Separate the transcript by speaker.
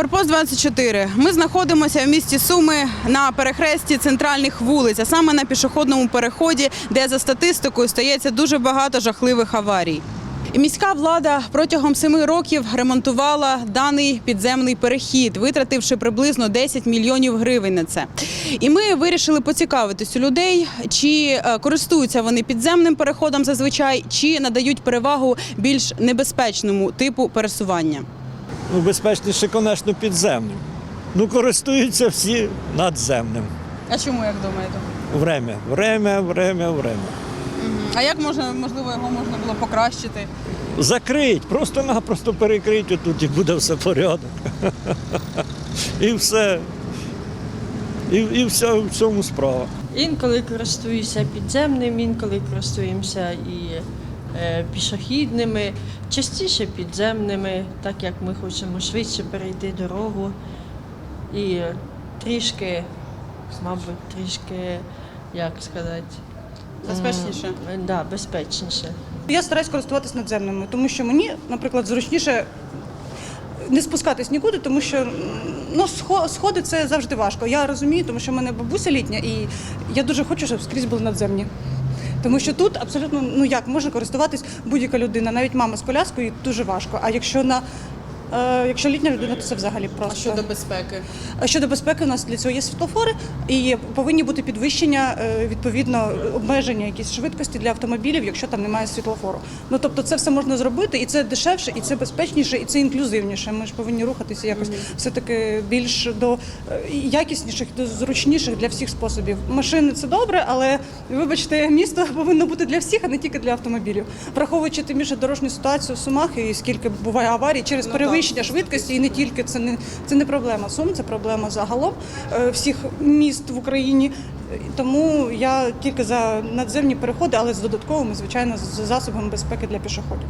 Speaker 1: Форпост 24. Ми знаходимося в місті Суми на перехресті центральних вулиць, а саме на пішохідному переході, де за статистикою стається дуже багато жахливих аварій. І міська влада протягом семи років ремонтувала даний підземний перехід, витративши приблизно 10 мільйонів гривень на це. І ми вирішили поцікавитись у людей, чи е, користуються вони підземним переходом зазвичай, чи надають перевагу більш небезпечному типу пересування.
Speaker 2: Ну, безпечніше, звісно, підземним. Ну, користуються всі надземним.
Speaker 1: А чому як думаєте?
Speaker 2: Время, время, время, время.
Speaker 1: А як можна, можливо, його можна було покращити?
Speaker 2: Закрить, просто-напросто перекрить отут і буде все порядок. І все. І, і все в цьому справа.
Speaker 3: Інколи користуюся підземним, інколи користуємося і пішохідними, частіше підземними, так як ми хочемо швидше перейти дорогу. І трішки, мабуть, трішки, як сказати,
Speaker 1: Безпечніше?
Speaker 3: да, безпечніше.
Speaker 4: Я стараюсь користуватись надземними, тому що мені, наприклад, зручніше не спускатись нікуди, тому що ну, сходи це завжди важко. Я розумію, тому що в мене бабуся літня, і я дуже хочу, щоб скрізь були надземні. Тому що тут абсолютно ну як може користуватись будь-яка людина, навіть мама з коляскою дуже важко. А якщо на якщо літня людина, то це взагалі просто
Speaker 1: безпеки?
Speaker 4: А Щодо безпеки, у нас для цього є світлофори і повинні бути підвищення, е, відповідно, обмеження якісь швидкості для автомобілів, якщо там немає світлофору. Ну тобто, це все можна зробити, і це дешевше, і це безпечніше, і це інклюзивніше. Ми ж повинні рухатися якось все таки більш до е, якісніших, до зручніших для всіх способів. Машини це добре, але вибачте, місто повинно бути для всіх, а не тільки для автомобілів. Враховуючи тим більше дорожню ситуацію в Сумах і скільки буває аварій через
Speaker 1: Ну,
Speaker 4: перевищення швидкості, і не тільки це не це не проблема Сум, це проблема загалом е, всіх міст в Україні. Тому я тільки за надземні переходи, але з додатковими, звичайно, з засобами безпеки для пішоходів.